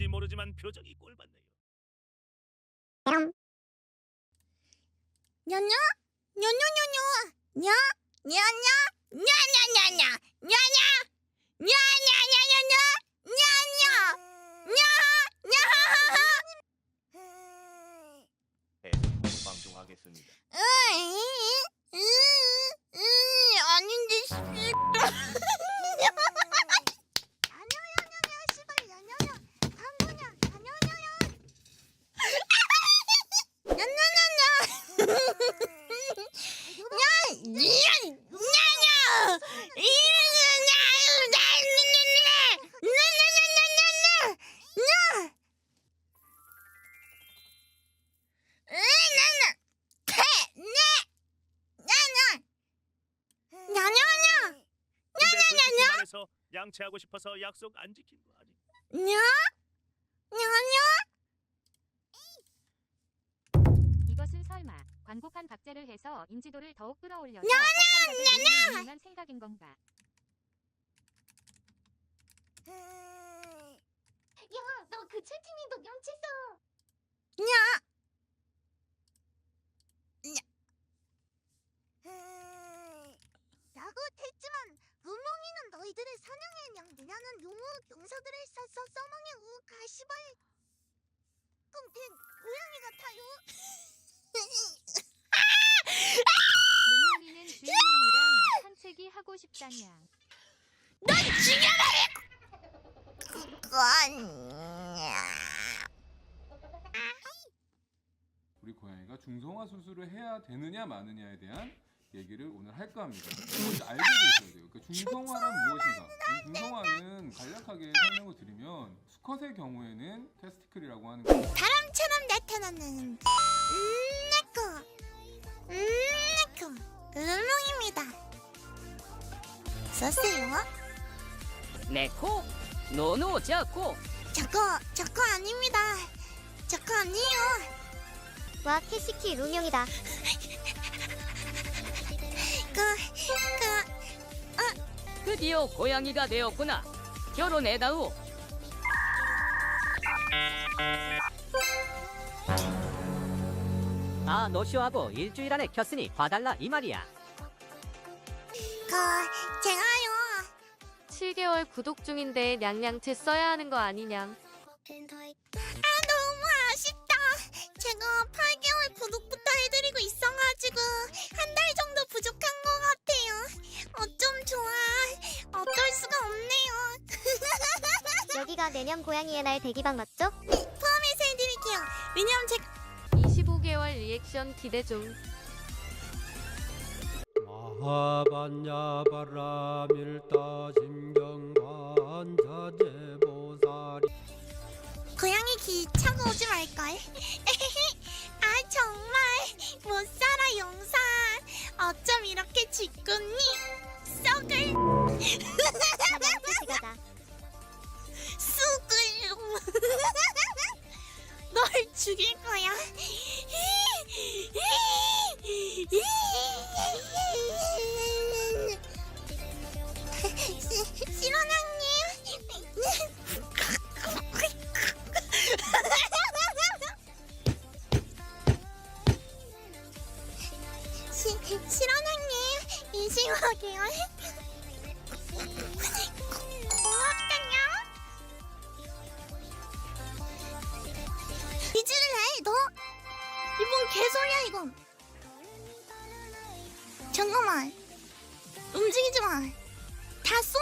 하지만 표정이 꼴받네요. 냐냐 냐냐냐냐 냐 냐냐 냐냐냐냐 냐냐 냐냐냐냐냐 냐냐 냐냐하하. 네, 방송하겠습니다. 으이 으 아닌데 씨 해서 양치하고 싶어서 약속 안 지킨 거 아니? 냐, 냐냐. 이것은 설마 관복한 박제를 해서 인지도를 더욱 끌어올려서 냐냐, 냐냐 생각인 건가? 야, 너 그 채팅이도 염치써. 냐, 라고 했지만 루몽이는 너희들의 냥느냐는 용우 용사들을 싸서 써망의 우 가시발. 꿈된 고양이 같아요? 문용이는 주인님이랑 산책이 하고 싶다냥. 우리 고양이가 중성화 수술을 해야 되느냐 마느냐에 대한 얘기를 오늘 할까 합니다. 먼저 알고 계셔야 돼요. 그 중성화란 무엇인가? 이 중성화는 간략하게 설명을 드리면 수컷의 경우에는 테스티클이라고 하는 거. 바람처럼 나타나는 음네코 음네코 루몽입니다 썼어요? 猫ののじゃこ 저거 저거 아닙니다 저거 아니에요 와, 캐시키 루명이다. 그, 그, 드디어 고양이가 되었구나. 결혼해다오 아 노쇼하고 일주일 안에 켰으니 봐달라 이 말이야. 그, 제가요. 7개월 구독 중인데 냥냥채 써야 하는 거 아니냥. 아 너무 아쉽다. 제가 8개월 구독부터 해드리고 있어가지고 한 달 정도 부족 내년 고양이의 날 대기방 맞죠? 포함해서 해드릴게요 왜냐면 제가 25개월 리액션 기대 좀. 마하반야 바라밀따심경관자재보살이 고양이 기 차고 오지 말걸 실원장님 실원장님 인식하게요 고맙다요 이지를 해, 너? 이번 개소리야, 이건. 잠깐만. 움직이지 마. 다쏜